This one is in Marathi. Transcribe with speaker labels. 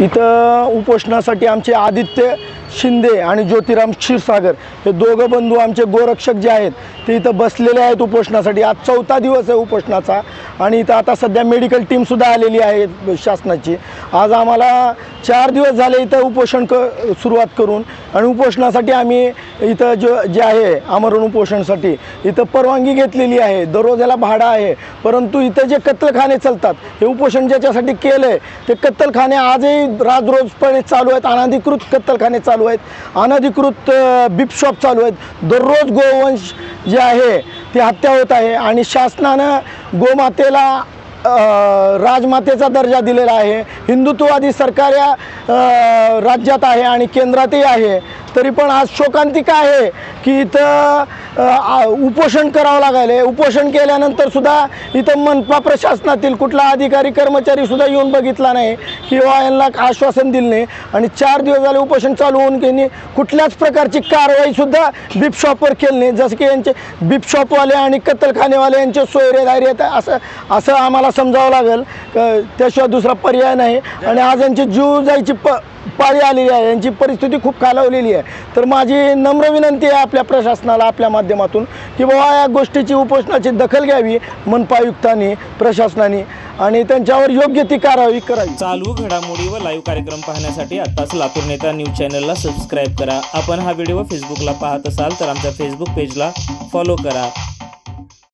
Speaker 1: इथं उपोषणासाठी आमचे आदित्य शिंदे आणि ज्योतिराम क्षीरसागर हे दोघं बंधू आमचे गोरक्षक जे आहेत ते इथं बसलेले आहेत उपोषणासाठी. आज चौथा दिवस आहे उपोषणाचा. आणि इथं आता सध्या मेडिकल टीमसुद्धा आलेली आहे शासनाची. आज आम्हाला चार दिवस झाले इथं उपोषण क सुरुवात करून आणि उपोषणासाठी आम्ही इथं जो जे आहे आमरण उपोषणासाठी इथं परवानगी घेतलेली आहे. दररोज याला भाडं आहे. परंतु इथं जे कत्तलखाने चालतात हे उपोषण ज्याच्यासाठी केलं आहे ते कत्तलखाने आजही राजरोजपणे चालू आहेत. अनधिकृत कत्तलखाने चालू आहेत. अनधिकृत बिपशॉप चालू आहेत. दररोज गोवंश जे आहे ती हत्या होत आहे आणि शासनानं गोमातेला राजमातेचा दर्जा दिलेला आहे. हिंदुत्ववादी सरकार या राज्यात आहे आणि केंद्रातही आहे. तरी पण आज शोकांतिका आहे की इथं आ- उपोषण करावं लागायले उपोषण केल्यानंतर सुद्धा इथं मनपा प्रशासनातील कुठला अधिकारी कर्मचारी सुद्धा येऊन बघितला नाही किंवा हो, यांना आश्वासन दिलं नाही. आणि चार दिवस झाले उपोषण चालू होऊन त्यांनी कुठल्याच प्रकारची कारवाई सुद्धा बिप शॉपवर केली नाही. जसं की यांचे बिप शॉपवाले आणि कत्तलखानेवाले यांचे सोयरेदारी आहेत असं असं आम्हाला समजावं लागेल. क- त्याशिवाय दुसरा पर्याय नाही. आणि आज यांची जीव जायची प पाळी आलेली आहे. यांची परिस्थिती खूप खालावलेली आहे. तर माझी नम्र विनंती आहे आपल्या प्रशासनाला आपल्या माध्यमातून की बाबा या गोष्टीची उपोषणाची दखल घ्यावी मनपा आयुक्तांनी प्रशासनाने आणि त्यांच्यावर योग्य ती कारवाई करावी.
Speaker 2: चालू घडामोडी व लाईव्ह कार्यक्रम पाहण्यासाठी आत्ताच लातूर नेता न्यूज चॅनलला सबस्क्राईब करा. आपण हा व्हिडिओ फेसबुकला पाहत असाल तर आमच्या फेसबुक पेजला फॉलो करा.